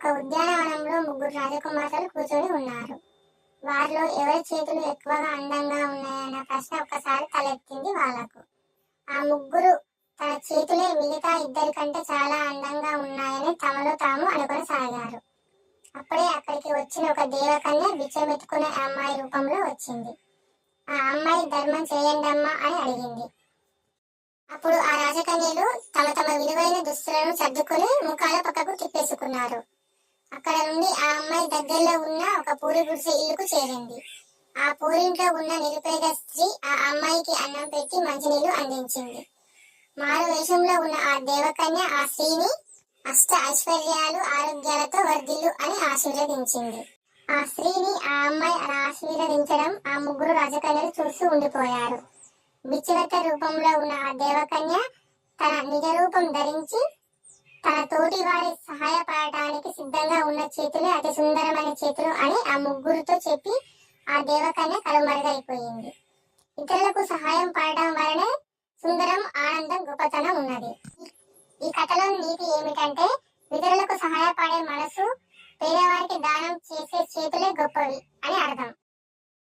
ఒక ఉద్యానవనంలో ముగ్గురు రాజకుమార్తెలు కూర్చొని ఉన్నారు. వారిలో ఎవరి చేతులు ఎక్కువగా అందంగా ఉన్నాయన్న ప్రశ్న ఒక్కసారి తలెత్తింది వాళ్ళకు. ఆ ముగ్గురు తన చేతులే మిగతా ఇద్దరి కంటే చాలా అందంగా ఉన్నాయని తమలో తాము అనుకొనసాగారు అప్పుడే అక్కడికి వచ్చిన ఒక దేవకన్య బిచ్చమెత్తుకునే అమ్మాయి రూపంలో వచ్చింది. ఆ అమ్మాయి ధర్మం చేయండమ్మా అని అడిగింది. అప్పుడు ఆ రాజకన్యలు తమ తమ విలువైన దుస్తులను సర్దుకుని ముఖాల పక్కకు తిప్పేసుకున్నారు. అక్కడ నుండి ఆ అమ్మాయి దగ్గరలో ఉన్న ఒక పూరి గుడిసె ఇల్లుకు చేరింది. ఆ పూరింట్లో ఉన్న నిరుపేద స్త్రీ ఆ అమ్మాయికి అన్నం పెట్టి మంచినీళ్ళు అందించింది. మారు వేషంలో ఉన్న ఆ దేవకన్య ఆ స్త్రీని అష్ట ఐశ్వర్యాలు ఆరోగ్యాలతో వర్ధిల్లు అని ఆశీర్వదించింది. ఆ స్త్రీని ఆ అమ్మాయి అలా ఆశీర్వదించడం ఆ ముగ్గురు రాజకన్యలు చూస్తూ ఉండిపోయారు. బిచ్చవెత్త రూపంలో ఉన్న ఆ దేవకన్య తన నిజ రూపం ధరించి తన తోటి వారి సహాయపడటానికి సిద్ధంగా ఉన్న చేతులే అతి సుందరమైన చేతులు అని ఆ ముగ్గురుతో చెప్పి ఆ దేవకన్య కనుమరుగైపోయింది. ఇతరులకు సహాయం పడడం వలనే సుందరం ఆనందం గొప్పతనం ఉన్నది. ఈ కథలో నీతి ఏమిటంటే ఇతరులకు సహాయపడే మనసు పేదవారికి దానం చేసే చేతులే